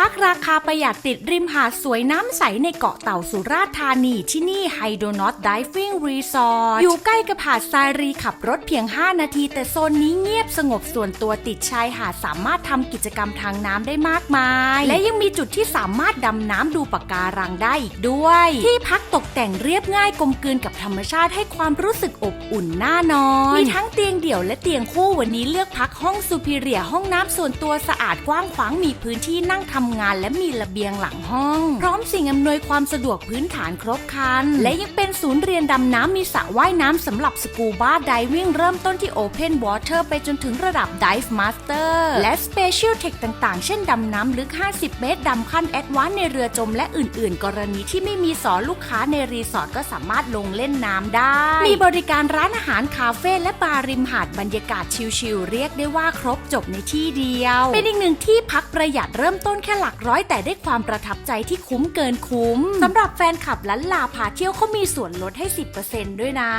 พักราคาประหยัดติดริมหาดสวยน้ำใสในเกาะเต่าสุราษฎร์ธานีที่นี่ไฮโดนอตดิฟ i ิ g งรีสอร์ทอยู่ใกล้กับหาดทรายรีขับรถเพียง 5 นาที แต่โซนนี้เงียบสงบส่วนตัวติดชายหาดสามารถทำกิจกรรมทางน้ำได้มากมาย และยังมีจุดที่สามารถดำน้ำดูปะการังได้อีกด้วย ที่พักตกแต่งเรียบง่ายกลมกลืนกับธรรมชาติให้ความรู้สึกอบอุ่นน่านอนมีทั้ง งเดี่ยวและเตียงคู่วันนี้เลือกพักห้องซูพิเรียห้องน้ำส่วนตัวสะอาดกว้างขวางมีพื้นที่นั่งทำงานและมีระเบียงหลังห้อง พร้อมสิ่งอำนวยความสะดวกพื้นฐานครบครันและยังเป็น ศูนย์เรียนดำน้ำมีสระว่ายน้ำสำหรับสกูบ้าไดวิ่งเริ่มต้นที่ Open Water ไปจนถึงระดับ Dive Master และ Special Tech ต่างๆ เช่นดำน้ำลึก 50 เมตร ดำขั้นแอดวานในเรือจมและอื่น ๆ กรณีที่ไม่มีสอนลูกค้าในรีสอร์ทก็สามารถลงเล่นน้ำได้ มีบริการร้านอาหารคาเฟ่และบาร์ริมหาดบรรยากาศชิลๆเรียกได้ว่าครบจบในที่เดียว เป็นอีกหนึ่งที่พักประหยัดเริ่มต้นแค่หลักร้อยแต่ได้ความประทับใจที่คุ้มเกินคุ้มสำหรับแฟนคลับล้นลาพาเที่ยวเขามีส่วนลดให้ 10%ด้วยนะ